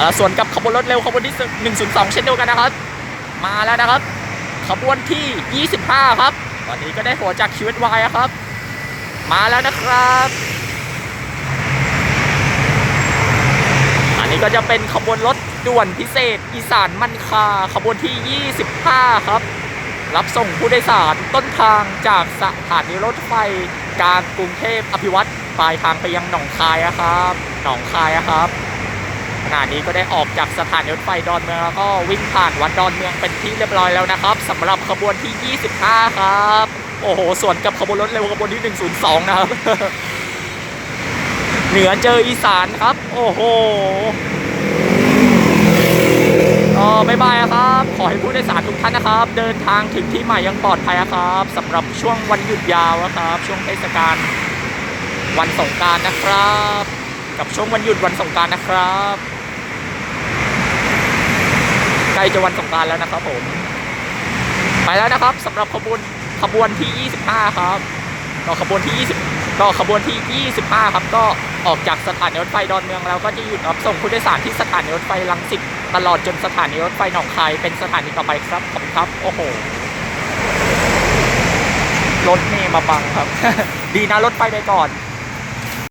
แล้วส่วนกับขบวนรถเร็วขบวนที่ 102 เช่นเดียวกันนะครับ มาแล้วนะครับ ขบวนที่ 25 ครับ ตอนนี้ก็ได้หัวจาก QSY อะครับ มาแล้วนะครับ อันนี้ก็จะเป็นขบวนรถด่วนพิเศษ อีสานมันคาขบวนที่ 25 ครับ รับส่งผู้โดยสารต้นทางจากสถานีรถไฟกลางกรุงเทพอภิวัตรปลายทางไปยังหนองคายอะครับ หนองคายอะครับ ขณะนี้ก็ได้ออกจากสถานีรถไฟดอนเมืองแล้วก็วิ่งผ่านวัดดอนเมืองเป็นที่เรียบร้อยแล้วนะครับสำหรับขบวนที่ 25 ครับ โอ้โหส่วนกับขบวนรถเร็วขบวนที่ 102 นะครับ เหนือเจออีสานครับ โอ้โหก็บายบายครับ ขอให้ผู้โดยสารทุกท่านนะครับ เดินทางถึงที่หมายอยังปลอดภัยครับสำหรับช่วงวันหยุดยาวนะครับ ช่วงเทศกาลวันสงการนะครับ กับช่วงวันหยุดวันสงการนะครับ กล้จะวันสงการแล้วนะครับผม ไปแล้วนะครับสำหรับขบวนขบวนที่ 25 ครับก็ขบวนที่ 20ก็ขบวนที่ 25 ครับ ก็ออกจากสถานีรถไฟดอนเมืองแล้วก็จะหยุดรับส่งผู้โดยสารที่สถานีรถไฟลังสิตตลอดจนสถานีรถไฟหนองคายเป็นสถานีต่อไปครับขอบคุณครับ โอ้โห รถเมย์มาบังครับ ดีนะรถไฟไปก่อน